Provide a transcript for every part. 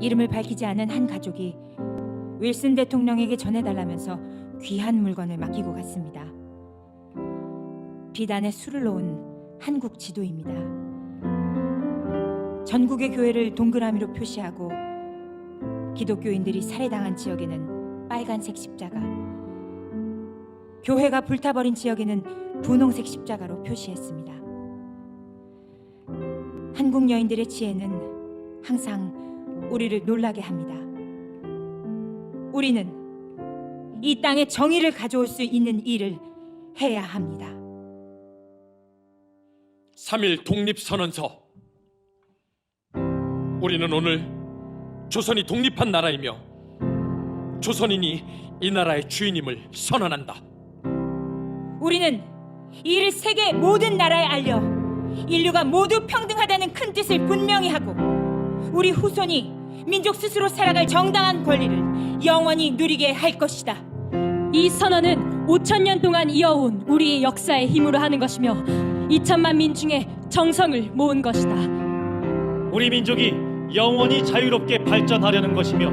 이름을 밝히지 않은 한 가족이 윌슨 대통령에게 전해달라면서 귀한 물건을 맡기고 갔습니다. 비단에 술을 놓은 한국 지도입니다. 전국의 교회를 동그라미로 표시하고 기독교인들이 살해당한 지역에는 빨간색 십자가, 교회가 불타버린 지역에는 분홍색 십자가로 표시했습니다. 한국 여인들의 지혜는 항상 우리를 놀라게 합니다. 우리는 이 땅에 정의를 가져올 수 있는 일을 해야 합니다. 3일 독립선언서 우리는 오늘 조선이 독립한 나라이며 조선인이 이 나라의 주인임을 선언한다. 우리는 이를 세계 모든 나라에 알려 인류가 모두 평등하다는 큰 뜻을 분명히 하고 우리 후손이 민족 스스로 살아갈 정당한 권리를 영원히 누리게 할 것이다. 이 선언은 5천 년 동안 이어온 우리의 역사의 힘으로 하는 것이며 2천만 민중의 정성을 모은 것이다. 우리 민족이 영원히 자유롭게 발전하려는 것이며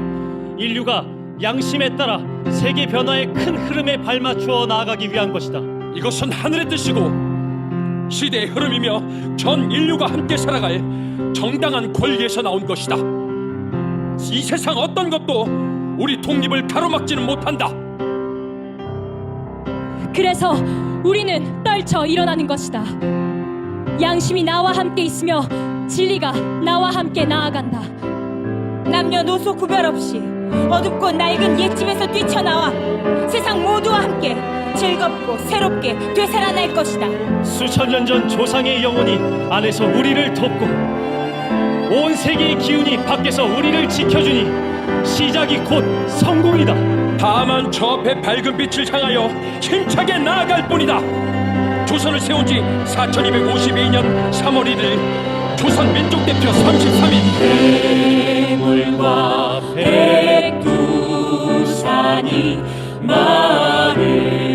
인류가 양심에 따라 세계 변화의 큰 흐름에 발맞추어 나아가기 위한 것이다. 이것은 하늘의 뜻이고 시대의 흐름이며 전 인류가 함께 살아갈 정당한 권리에서 나온 것이다. 이 세상 어떤 것도 우리 독립을 가로막지는 못한다. 그래서 우리는 떨쳐 일어나는 것이다. 양심이 나와 함께 있으며 진리가 나와 함께 나아간다. 남녀노소 구별 없이 어둡고 낡은 옛집에서 뛰쳐나와 세상 모두와 함께 즐겁고 새롭게 되살아날 것이다. 수천 년 전 조상의 영혼이 안에서 우리를 돕고 온 세계의 기운이 밖에서 우리를 지켜주니 시작이 곧 성공이다. 다만 저 앞에 밝은 빛을 향하여 힘차게 나아갈 뿐이다. 조선을 세운 지 4252년 3월 1일 조선 민족 대표 33인 해물과 백두산이 마르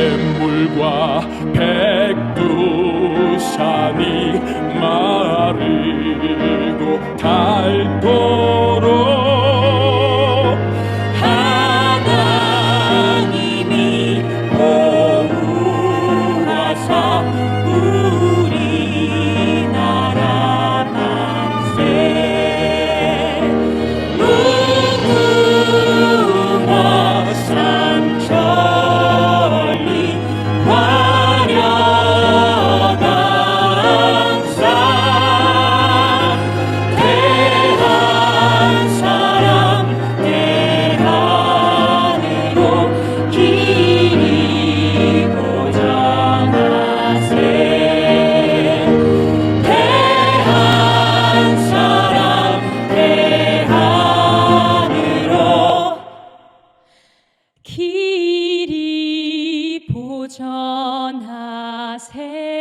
샘물과 백두산이 마르고 닳도록 하나님이 보호하사 Hey.